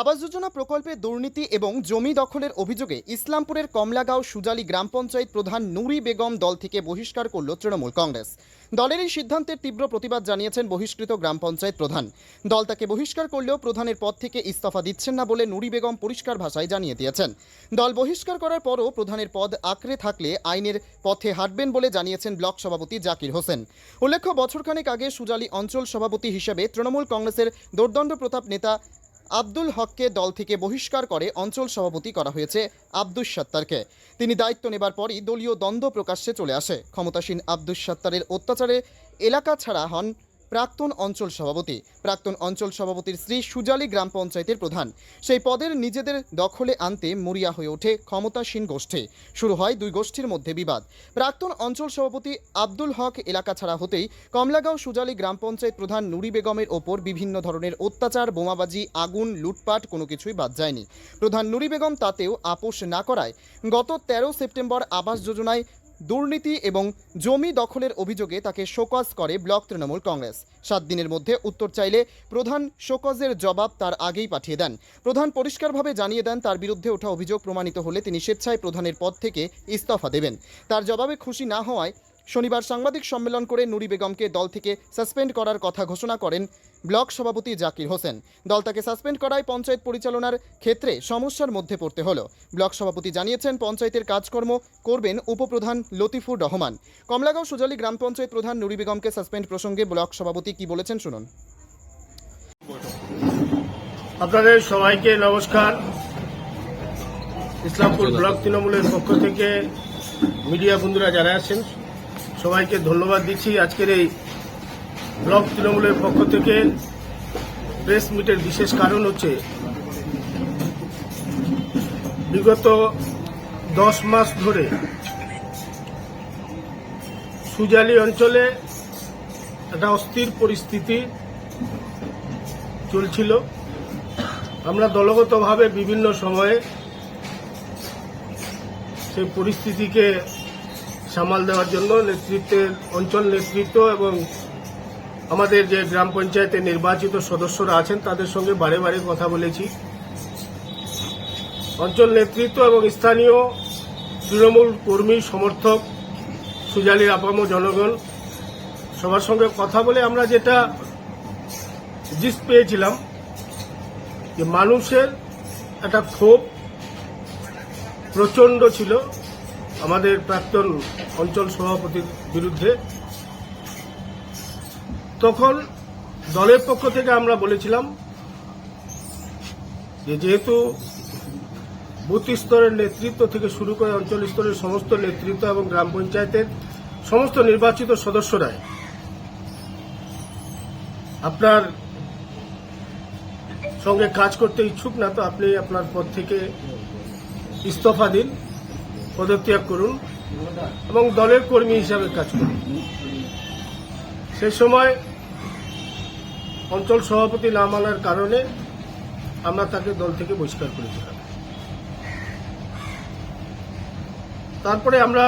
আবাস যোজনা প্রকল্পে দুর্নীতি এবং জমি দখলের অভিযোগে ইসলামপুরের কমলাগাঁও সুজালি গ্রাম পঞ্চায়েত প্রধান নুরি বেগম দল থেকে বহিষ্কার করল তৃণমূল কংগ্রেস। দলের এই সিদ্ধান্তের তীব্র প্রতিবাদ জানিয়েছেন বহিষ্কৃত গ্রাম পঞ্চায়েত প্রধান। দল তাকে বহিষ্কার করলেও প্রধানের পদ থেকে ইস্তফা দিচ্ছেন না বলে নুরি বেগম পরিষ্কার ভাষায় জানিয়ে দিয়েছেন। দল বহিষ্কার করার পরও প্রধানের পদ আঁকড়ে থাকলে আইনের পথে হাঁটবেন বলে জানিয়েছেন ব্লক সভাপতি জাকির হোসেন। উল্লেখ্য, বছরখানেক আগে সুজালি অঞ্চল সভাপতি হিসেবে তৃণমূল কংগ্রেসের দোর্দণ্ড প্রতাপ নেতা আব্দুল হককে দল থেকে বহিষ্কার করে অঞ্চল সভাপতি করা হয়েছে আব্দুস সাত্তারকে। তিনি দায়িত্ব নেবার পরই দলীয় দ্বন্দ্ব প্রকাশ্যে চলে আসে। ক্ষমতাসীন আব্দুস সাত্তারের অত্যাচারে এলাকা ছাড়া হন প্রাক্তন অঞ্চল সভাপতি। প্রাক্তন অঞ্চল সভাপতির স্ত্রী সুজালি গ্রাম পঞ্চায়েতের প্রধান। সেই পদের নিজেদের দখলে আনতে মরিয়া হয়ে ওঠে ক্ষমতাসীন গোষ্ঠী। শুরু হয় দুই গোষ্ঠীর মধ্যে বিবাদ। প্রাক্তন অঞ্চল সভাপতি আব্দুল হক এলাকা ছাড়া হতেই কমলাগাঁও সুজালি গ্রাম পঞ্চায়েত প্রধান নুরি বেগমের ওপর বিভিন্ন ধরনের অত্যাচার, বোমাবাজি, আগুন, লুটপাট কোনো কিছুই বাদ যায়নি। প্রধান নুরি বেগম তাতেও আপোষ না করায় গত তেরো সেপ্টেম্বর আবাস যোজনায় দুর্নীতি এবং জমি দখলের অভিযোগে তাকে শোকজ করে ব্লক তৃণমূল কংগ্রেস। সাত দিনের মধ্যে উত্তর চাইলে প্রধান শোকজের জবাব তার আগেই পাঠিয়ে দেন। প্রধান পরিষ্কারভাবে জানিয়ে দেন, তার বিরুদ্ধে ওঠা অভিযোগ প্রমাণিত হলে তিনি স্বেচ্ছায় প্রধানের পদ থেকে ইস্তফা দেবেন। তার জবাবে খুশি না হওয়ায় শনিবার সাংবাদিক সম্মেলন করে নুরি বেগমকে দল থেকে সাসপেন্ড করার কথা ঘোষণা করেন ব্লক সভাপতি জাকির হোসেন। দল তাকে সাসপেন্ড করায় পঞ্চায়েত পরিচালনার ক্ষেত্রে সমস্যার মধ্যে পড়তে হলো। ব্লক সভাপতি জানিয়েছেন, পঞ্চায়েতের কাজকর্ম করবেন উপপ্রধান লতিফুর রহমান। কমলাগাঁও সুজালি গ্রাম পঞ্চায়েত প্রধান নুরি বেগমকে সাসপেন্ড প্রসঙ্গে ব্লক সভাপতি কি বলেছেন শুনুন। আপনাদের সবাইকে নমস্কার। ইসলামপুর ব্লক তৃণমূলের পক্ষ থেকে মিডিয়া বন্ধুরা যারা আছেন, সবাইকে ধন্যবাদ দিচ্ছি। আজকের এই ব্লক তৃণমূলের পক্ষ থেকে প্রেস মিটের বিশেষ কারণ হচ্ছে, বিগত দশ মাস ধরে সুজালি অঞ্চলে একটা অস্থির পরিস্থিতি চলছিল। আমরা দলগতভাবে বিভিন্ন সময়ে সেই পরিস্থিতিকে সামাল দেওয়ার জন্য নেতৃত্বের অঞ্চল নেতৃত্ব এবং আমাদের যে গ্রাম পঞ্চায়েতের নির্বাচিত সদস্যরা আছেন, তাদের সঙ্গে বারে বারে কথা বলেছি। অঞ্চল নেতৃত্ব এবং স্থানীয় তৃণমূল কর্মী সমর্থক সুজালির আপাম জনগণ, সবার সঙ্গে কথা বলে আমরা যেটা জিস পেয়েছিলাম, যে মানুষের একটা ক্ষোভ প্রচণ্ড ছিল আমাদের প্রাক্তন অঞ্চল সভাপতির বিরুদ্ধে। তখন দলের পক্ষ থেকে আমরা বলেছিলাম যে যেহেতু বুথ স্তরের নেতৃত্ব থেকে শুরু করে অঞ্চল স্তরের সমস্ত নেতৃত্ব এবং গ্রাম পঞ্চায়েতের সমস্ত নির্বাচিত সদস্যরাই আপনার সঙ্গে কাজ করতে ইচ্ছুক না, তো আপনি আপনার পদ থেকে ইস্তফা দিন, পদত্যাগ করুন এবং দলের কর্মী হিসাবে কাজ করুন। সে সময় অঞ্চল সভাপতি না মানার কারণে আমরা তাকে দল থেকে বহিষ্কার করেছিলাম। তারপরে আমরা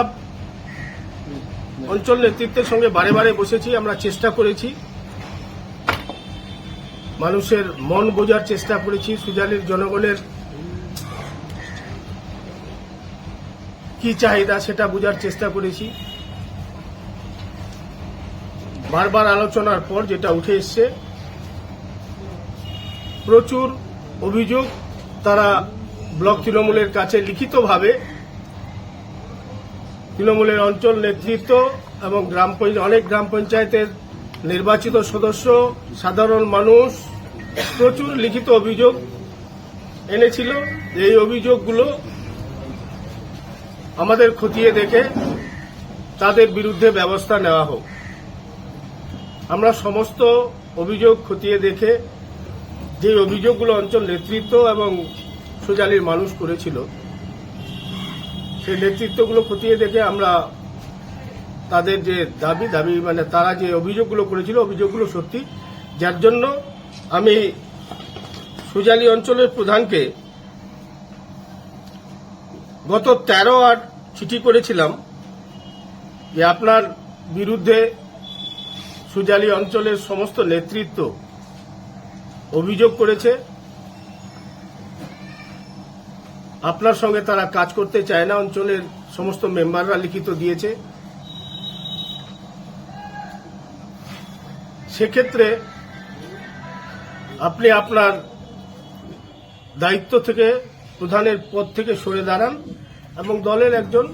অঞ্চল নেতৃত্বের সঙ্গে বারে বারে বসেছি, আমরা চেষ্টা করেছি। মানুষের মন বোঝার চেষ্টা করেছি, সুজালির জনগণের কি চাহিদা সেটা বোঝার চেষ্টা করেছি। বারবার আলোচনার পর যেটা উঠে এসছে, প্রচুর অভিযোগ তারা ব্লক তৃণমূলের কাছে লিখিতভাবে, তৃণমূলের অঞ্চল নেতৃত্ব এবং গ্রাম অনেক গ্রাম পঞ্চায়েতের নির্বাচিত সদস্য, সাধারণ মানুষ, প্রচুর লিখিত অভিযোগ এনেছিল। এই অভিযোগগুলো আমাদের খতিয়ে দেখে তাদের বিরুদ্ধে ব্যবস্থা নেওয়া হোক। আমরা সমস্ত অভিযোগ খতিয়ে দেখে যে অভিযোগগুলো অঞ্চল নেতৃত্ব এবং সোজালির মানুষ করেছিল, সেই নেতৃত্বগুলো খতিয়ে দেখে আমরা তাদের যে দাবি দাবি মানে তারা যে অভিযোগগুলো করেছিল, অভিযোগগুলো সত্যি। যার জন্য আমি সুজালি অঞ্চলের প্রধানকে গত তেরো আট চিঠি করেছিলাম যে আপনার বিরুদ্ধে সুজালি অঞ্চলের সমস্ত নেতৃত্ব অভিযোগ করেছে। আপনার সঙ্গে তারা কাজ করতে চায় না, অঞ্চলের সমস্ত মেম্বাররা লিখিত দিয়েছে। সেক্ষেত্রে আপনি আপনার দায়িত্ব থেকে, প্রধানের পদ থেকে সরে দাঁড়ান এবং দলের একজন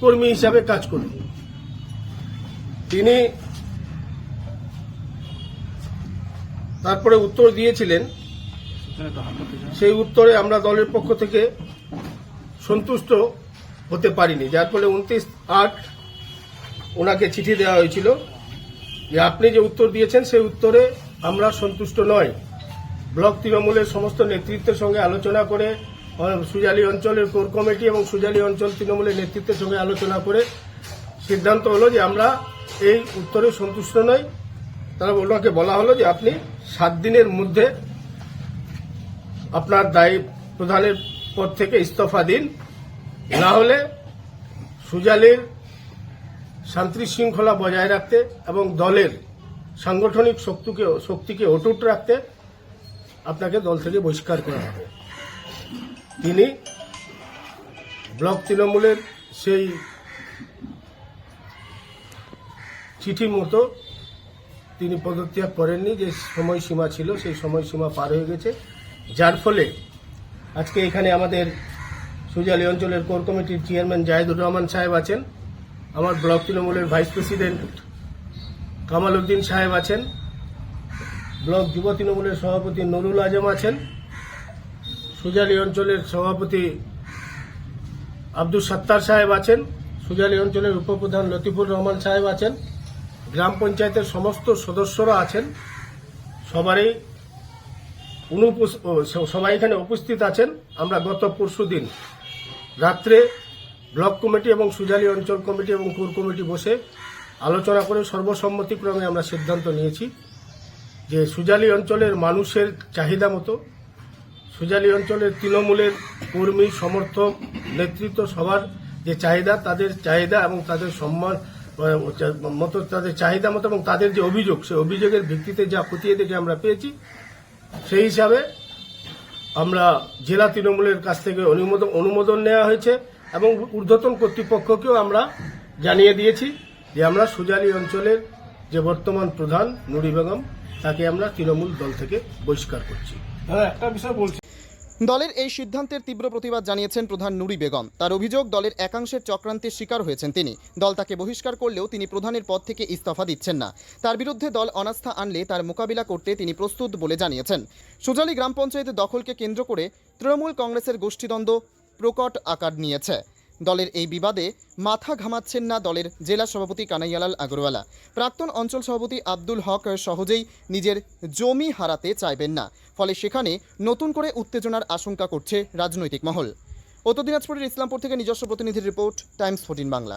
কর্মী হিসাবে কাজ করুন। তিনি তারপরে উত্তর দিয়েছিলেন। সেই উত্তরে আমরা দলের পক্ষ থেকে সন্তুষ্ট হতে পারিনি। যার ফলে উনত্রিশ আট ওনাকে চিঠি দেওয়া হয়েছিল যে, আপনি যে উত্তর দিয়েছেন, সেই উত্তরে আমরা সন্তুষ্ট নয় ব্লক তৃণমূলের সমস্ত নেতৃত্বের সঙ্গে আলোচনা করে, সুজালি অঞ্চলের কোর কমিটি এবং সুজালি অঞ্চল তৃণমূলের নেতৃত্বের সঙ্গে আলোচনা করে সিদ্ধান্ত হলো যে, আমরা এই উত্তরে সন্তুষ্ট নই। তারা ওনাকে বলা হলো যে, আপনি সাত দিনের মধ্যে আপনার দায়ী প্রধানের পদ থেকে ইস্তফা দিন। না হলে সুজালির শান্তি শৃঙ্খলা বজায় রাখতে এবং দলের সাংগঠনিক শক্তিকে শক্তিকে অটুট রাখতে আপনাকে দল থেকে বহিষ্কার করা হবে। তিনি ব্লক তৃণমূলের সেই চিঠি মতো তিনি পদত্যাগ করেননি, যে সময়সীমা ছিল সেই সময়সীমা পার হয়ে গেছে। যার ফলে আজকে এখানে আমাদের সুজালি অঞ্চলের কোর কমিটির চেয়ারম্যান জাহিদুর রহমান সাহেব আছেন, আমার ব্লক তৃণমূলের ভাইস প্রেসিডেন্ট কামাল উদ্দিন সাহেব আছেন, ব্লক যুব তৃণমূলের সভাপতি নুরুল আজম আছেন, সুজালি অঞ্চলের সভাপতি আব্দুল সত্তার সাহেব আছেন, সুজালি অঞ্চলের উপপ্রধান লতিফুর রহমান সাহেব আছেন গ্রাম পঞ্চায়েতের সমস্ত সদস্যরা আছেন। সবারই সবাই এখানে উপস্থিত আছেন। আমরা গত পরশু দিন রাত্রে ব্লক কমিটি এবং সুজালি অঞ্চল কমিটি এবং কোর কমিটি বসে আলোচনা করে সর্বসম্মতিক্রমে আমরা সিদ্ধান্ত নিয়েছি যে সুজালি অঞ্চলের মানুষের চাহিদা মতো, সুজালি অঞ্চলের তৃণমূলের কর্মী, সমর্থক, নেতৃত্ব সবার যে চাহিদা, তাদের চাহিদা এবং তাদের সম্মান মতো তাদের চাহিদা মতো এবং তাদের যে অভিযোগ, সেই অভিযোগের ভিত্তিতে যা খতিয়ে দেখে আমরা পেয়েছি, সেই হিসাবে আমরা জেলা তৃণমূলের কাছ থেকে অনুমোদন অনুমোদন নেওয়া হয়েছে এবং ঊর্ধ্বতন কর্তৃপক্ষকেও আমরা জানিয়ে দিয়েছি যে আমরা সুজালি অঞ্চলের যে বর্তমান প্রধান নুরি বেগম, তাকে আমরা তৃণমূল দল থেকে বহিষ্কার করছি। দাদা, একটা বিষয় বলছি দলের এই সিদ্ধান্তের তীব্র প্রতিবাদ জানিয়েছেন প্রধান নুরি বেগম। তার অভিযোগ, দলের একাংশের চক্রান্তের শিকার হয়েছেন তিনি। দল তাকে বহিষ্কার করলেও তিনি প্রধানের পদ থেকে ইস্তফা দিচ্ছেন না। তার বিরুদ্ধে দল অনাস্থা আনলে তার মোকাবিলা করতে তিনি প্রস্তুত বলে জানিয়েছেন। সুজালি গ্রাম পঞ্চায়েতের দখলকে কেন্দ্র করে তৃণমূল কংগ্রেসের গোষ্ঠীদ্বন্দ্ব প্রকট আকার নিয়েছে। দলের এই বিবাদে মাথা ঘামাচ্ছেন না দলের জেলা সভাপতি কানাইয়ালাল আগরওয়ালা। প্রাক্তন অঞ্চল সভাপতি আব্দুল হক সহজেই নিজের জমি হারাতে চাইবেন না। ফলে সেখানে নতুন করে উত্তেজনার আশঙ্কা করছে রাজনৈতিক মহল। উত্তর দিনাজপুরের ইসলামপুর থেকে নিজস্ব প্রতিনিধির রিপোর্ট, টাইমস ফোর্টিন বাংলা।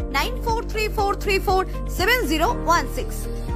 9434347016.